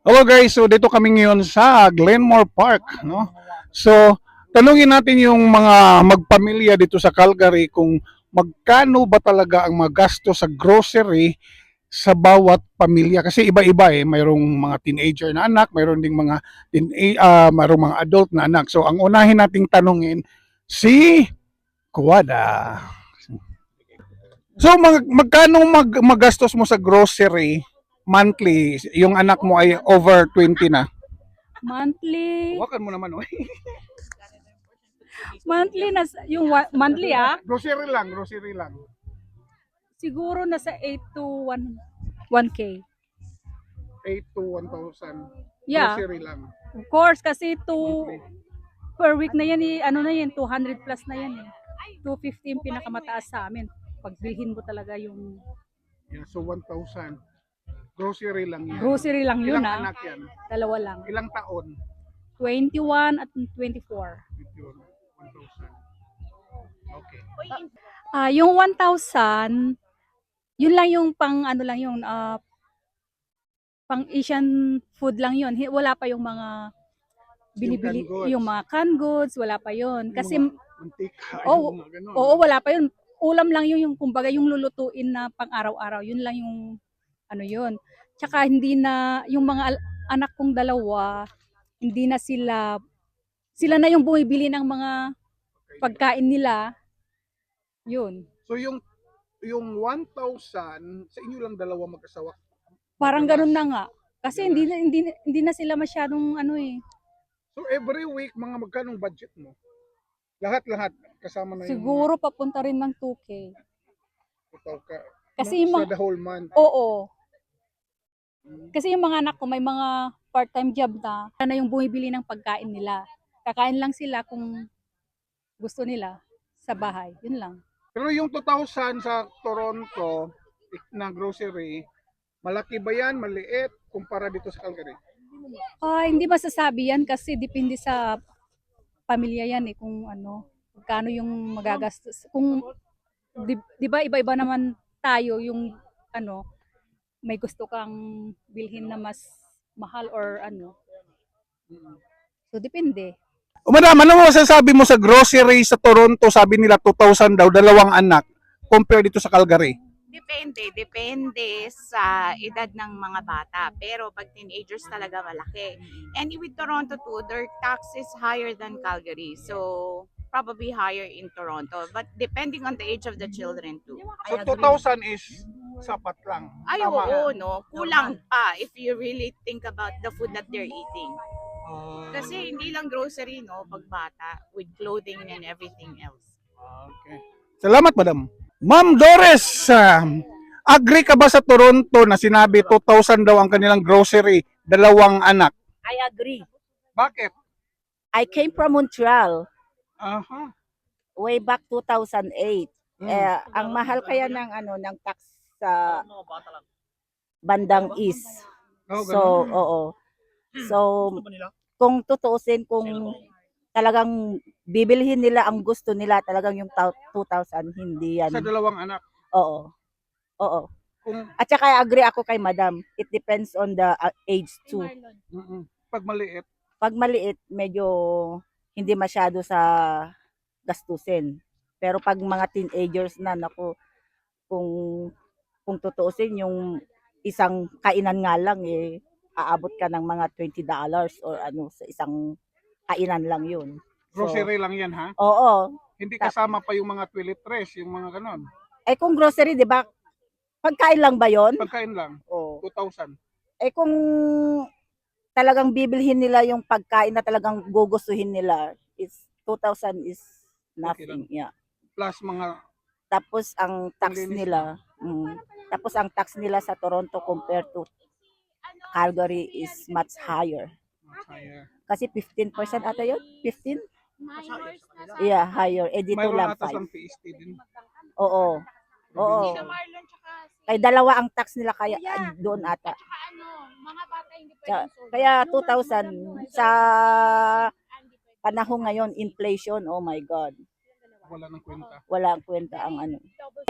Hello guys, so dito kami ngayon sa Glenmore Park, no? So, tanungin natin yung mga magpamilya dito sa Calgary kung magkano ba talaga ang magasto sa grocery sa bawat pamilya kasi iba-iba eh, mayroong mga teenager na anak, mayroon ding mga ah, mayroong mga adult na anak. So, ang unahin nating tanungin si Kuwada. So, mag, magkano mag, magastos mo sa grocery monthly? Yung anak mo ay over 20 na. Monthly, Hawakan mo naman, oy. monthly na yung monthly ah, Grocery lang, grocery lang. siguro nasa 8 to 1 1k. 8 to 1,000. Yeah, Grocery lang. of course kasi to per week na yan eh, ano na yan, 200 plus na yan eh. 250 yung pinakamataas sa amin. Pagbilhin mo talaga yung Yeah, so 1,000. Grocery lang yan. grocery lang yun Ilang ah. anak yan? Dalawa lang. Ilang taon? 21 at 24. Yun, 1,000. Okay. Ah, yung 1,000, yun lang yung pang ano lang yung ah, pang Asian food lang yun. Hi- Wala pa yung mga binibili, canned goods. yung mga canned goods, wala pa yun. Kasi, Yung mga mantika, Oo, yung mga ganun. oo, wala pa yun. Ulam lang yun, yung kumbaga yung lulutuin na pang araw-araw. Yun lang yung, ano yun. Tsaka hindi na, yung mga anak kong dalawa, hindi na sila, sila na yung bumibili ng mga pagkain nila. Yun. So yung yung 1,000 sa inyo lang dalawa mag-asawa. Parang ganun na nga. Kasi hindi na, hindi, na- hindi na sila masyadong ano eh. So every week mga magkanong budget mo? Lahat-lahat kasama na yung Siguro papunta rin ng 2K. ikaw ka. Kasi yung sa mga, the whole month. oo. Mm. Kasi yung mga anak ko may mga part-time job na, na yung bumibili ng pagkain nila. Kakain lang sila kung gusto nila sa bahay. Yun lang. Pero yung 2,000 sa Toronto na grocery, malaki ba yan? Maliit kumpara dito sa Calgary? Ah, hindi masasabi yan kasi depende sa pamilya yan eh kung ano, kano yung magagastos. Kung di, di ba iba-iba naman tayo yung ano, may gusto kang bilhin na mas mahal or ano. So depende. O madam, ano masasabi mo sa grocery sa Toronto? Sabi nila 2,000 daw, dalawang anak. Compare dito sa Calgary. Depende, depende sa edad ng mga bata. Pero pag teenagers talaga malaki. And with Toronto too, their tax is higher than Calgary. So, probably higher in Toronto. But depending on the age of the children too. So 2,000 is sapat lang. Ay, Tama. oo, no? Kulang pa if you really think about the food that they're eating. Ah, Kasi hindi lang grocery, no? Pag bata, with clothing and everything else. okay. Salamat, madam. Ma'am Doris, ah, agree ka ba sa Toronto na sinabi 2,000 daw ang kanilang grocery, dalawang anak? I agree. Bakit? I came from Montreal Aha. way back 2008. Mm. Eh, ang mahal kaya ng ano ng tax sa bandang east. Oh, So, oo. So, kung tutuusin kung talagang bibilhin nila ang gusto nila, talagang yung tau- 2,000 hindi yan. sa dalawang anak. Oo. Oo. Kung At saka agree ako kay madam. It depends on the uh, age too. pag maliit, pag maliit, medyo hindi masyado sa gastusin. Pero pag mga teenagers na, naku, kung, kung tutuusin, yung isang kainan nga lang, eh, aabot ka ng mga $20 or ano, sa isang kainan lang yun. So, grocery lang yan ha. oo. Hindi kasama pa yung mga toiletries, yung mga ganon. Eh kung grocery, di ba, pagkain lang ba yon? Pagkain lang, Oo. 2,000. Eh kung talagang bibilhin nila yung pagkain na talagang gugustuhin nila, is 2,000 is nothing. Yeah. Plus mga Tapos ang tax nila, mm, tapos ang tax nila sa Toronto compared to Calgary is much higher. higher. Kasi 15% ata yun? 15? Yeah, higher. Eh dito Mayroon lang ata 5. sa PST din. Oo. Oo. Kaya dalawa ang tax nila kaya ah, doon ata. tsaka ano, mga bata hindi Kaya, kaya 2,000 sa panahon ngayon, inflation, oh my God. Wala nang kwenta. Wala ang kwenta ang ano.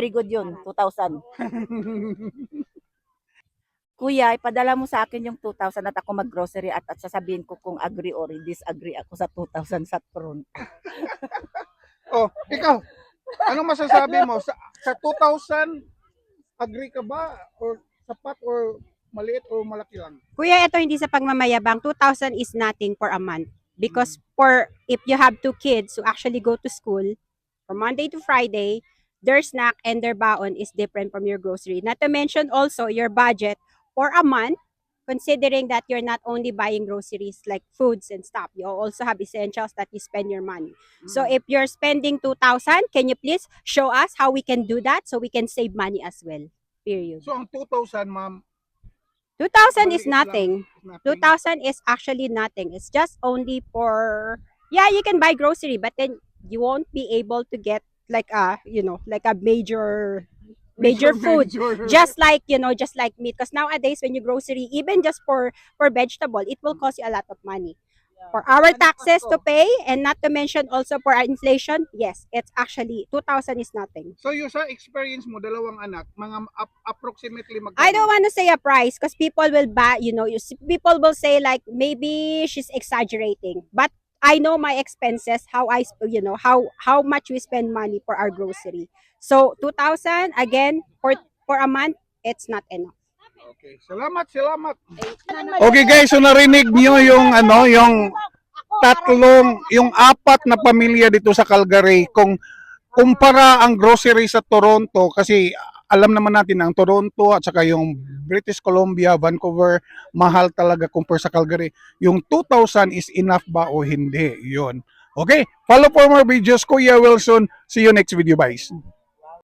Very good yun, 2,000. kuya, ipadala mo sa akin yung 2,000 at ako mag-grocery at, at sasabihin ko kung agree or disagree ako sa 2,000 sa Toronto. Oh, ikaw, anong masasabi mo? Sa, sa 2,000, agree ka ba? Or sapat or maliit or malaki lang? Kuya, ito hindi sa pagmamayabang. 2,000 is nothing for a month. Because for, if you have two kids who actually go to school, from Monday to Friday, their snack and their baon is different from your grocery. Not to mention also your budget for a month, considering that you're not only buying groceries like foods and stuff, you also have essentials that you spend your money. So mm. if you're spending 2,000, can you please show us how we can do that so we can save money as well? Period. So, ang 2,000, ma'am, 2,000 is nothing. Nothing. 2,000 is actually nothing. It's just only for yeah, you can buy grocery, but then you won't be able to get like a you know like a major major food. Major. Just like you know, just like meat. Because nowadays, when you grocery, even just for for vegetable, it will cost you a lot of money. For our taxes to? pay, and not to mention also for our inflation, yes, it's actually 2,000 is nothing. So, yung sa experience mo, dalawang anak, mga ap- approximately magkano? I don't want to say a price because people will buy, you know, you people will say like maybe she's exaggerating. But I know my expenses, how I, you know, how how much we spend money for our grocery. So 2,000 again for for a month, it's not enough. Okay, salamat, salamat. Okay guys, so narinig niyo yung ano, yung tatlong, yung apat na pamilya dito sa Calgary kung kumpara ang grocery sa Toronto kasi alam naman natin ang Toronto at saka yung British Columbia, Vancouver, mahal talaga compare sa Calgary. Yung 2,000 is enough ba o hindi? Yun. Okay, follow for more videos. Kuya Wilson. See you next video, guys.